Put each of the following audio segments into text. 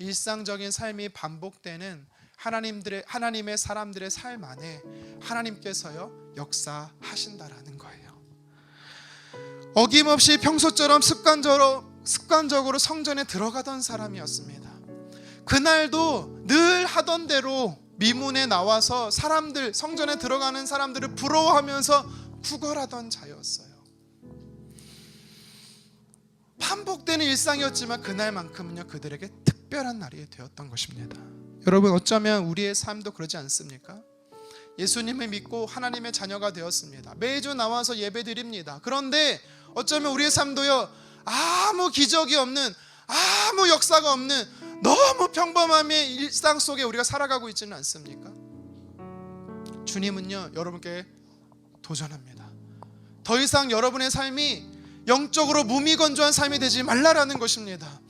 일상적인 삶이 반복되는 하나님들의 하나님의 사람들의 삶 안에 하나님께서요 역사하신다라는 거예요. 어김없이 평소처럼 습관적으로 습관적으로 성전에 들어가던 사람이었습니다. 그날도 늘 하던 대로 미문에 나와서 사람들 성전에 들어가는 사람들을 부러워하면서 구걸하던 자였어요. 반복되는 일상이었지만 그날만큼은요 그들에게 특별한 날이 되었던 것입니다. 여러분 어쩌면 우리의 삶도 그러지 않습니까? 예수님을 믿고 하나님의 자녀가 되었습니다. 매주 나와서 예배 드립니다. 그런데 어쩌면 우리의 삶도요 아무 기적이 없는 아무 역사가 없는 너무 평범함의 일상 속에 우리가 살아가고 있지는 않습니까? 주님은요 여러분께 도전합니다. 더 이상 여러분의 삶이 영적으로 무미건조한 삶이 되지 말라라는 것입니다.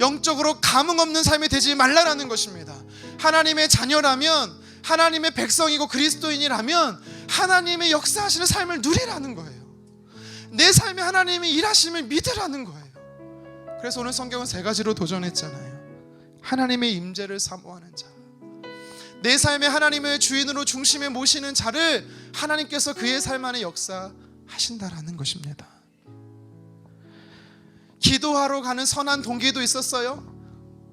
영적으로 감흥 없는 삶이 되지 말라라는 것입니다. 하나님의 자녀라면 하나님의 백성이고 그리스도인이라면 하나님의 역사하시는 삶을 누리라는 거예요. 내 삶에 하나님이 일하심을 믿으라는 거예요. 그래서 오늘 성경은 세 가지로 도전했잖아요. 하나님의 임재를 사모하는 자. 내 삶에 하나님의 주인으로 중심에 모시는 자를 하나님께서 그의 삶 안에 역사하신다라는 것입니다. 기도하러 가는 선한 동기도 있었어요.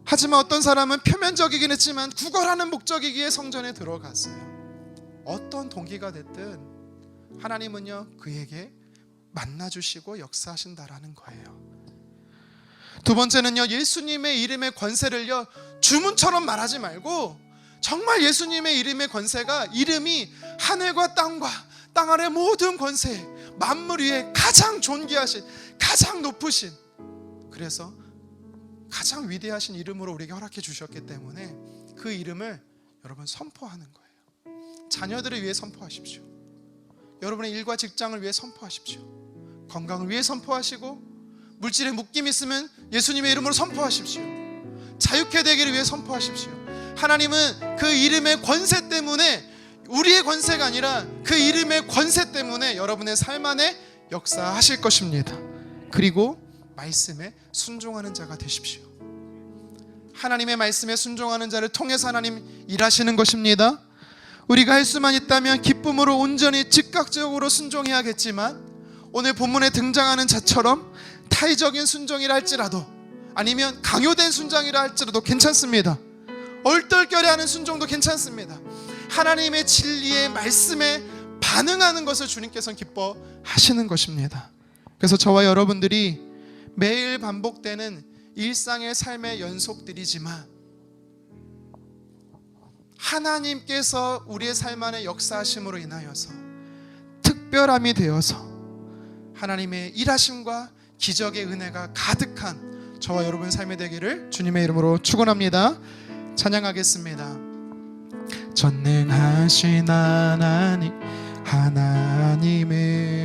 하지만 어떤 사람은 표면적이긴 했지만 구걸하는 목적이기에 성전에 들어갔어요. 어떤 동기가 됐든 하나님은요 그에게 만나 주시고 역사하신다라는 거예요. 두 번째는요 예수님의 이름의 권세를요 주문처럼 말하지 말고 정말 예수님의 이름의 권세가 이름이 하늘과 땅과 땅 아래 모든 권세 만물 위에 가장 존귀하신 가장 높으신 그래서 가장 위대하신 이름으로 우리에게 허락해 주셨기 때문에 그 이름을 여러분 선포하는 거예요. 자녀들을 위해 선포하십시오. 여러분의 일과 직장을 위해 선포하십시오. 건강을 위해 선포하시고 물질에 묶임 있으면 예수님의 이름으로 선포하십시오. 자유케 되기를 위해 선포하십시오. 하나님은 그 이름의 권세 때문에 우리의 권세가 아니라 그 이름의 권세 때문에 여러분의 삶 안에 역사하실 것입니다. 그리고 말씀에 순종하는 자가 되십시오. 하나님의 말씀에 순종하는 자를 통해서 하나님 일하시는 것입니다. 우리가 할 수만 있다면 기쁨으로 온전히 즉각적으로 순종해야겠지만 오늘 본문에 등장하는 자처럼 타의적인 순종이라 할지라도 아니면 강요된 순종이라 할지라도 괜찮습니다. 얼떨결에 하는 순종도 괜찮습니다. 하나님의 진리의 말씀에 반응하는 것을 주님께서는 기뻐하시는 것입니다. 그래서 저와 여러분들이 매일 반복되는 일상의 삶의 연속들이지만 하나님께서 우리의 삶 안에 역사하심으로 인하여서 특별함이 되어서 하나님의 일하심과 기적의 은혜가 가득한 저와 여러분 삶이 되기를 주님의 이름으로 축원합니다. 찬양하겠습니다. 전능하신 하나님 하나님은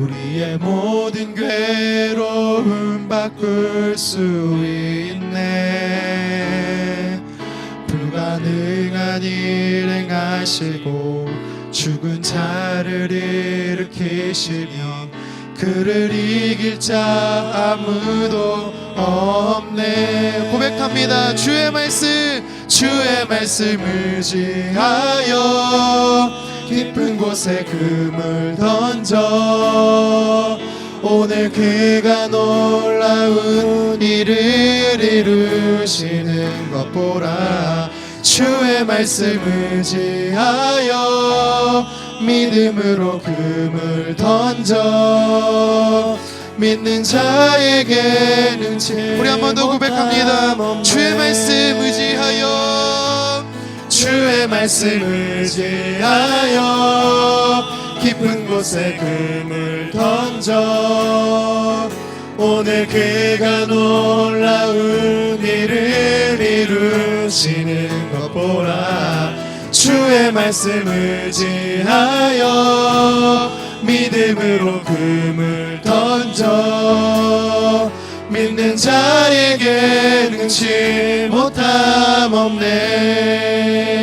우리의 모든 괴로움 바꿀 수 있네. 불가능한 일 행하시고 죽은 자를 일으키시며 그를 이길 자 아무도 없네. 고백합니다. 주의 말씀 주의 말씀을 지하여 깊은 곳에 금을 던져. 오늘 그가 놀라운 일을 이루시는 것 보라. 주의 말씀을 지하여 믿음으로 금을 던져. 믿는 자에게는 우리 한 번 더 고백합니다. 주의 말씀 의지하여 주의 말씀을 의지하여 깊은 곳에 금을 던져 오늘 그가 놀라운 일을 이루시는 것 보라 주의 말씀을 지하여 믿음으로 금을 던져 믿는 자에게 능치 못함 없네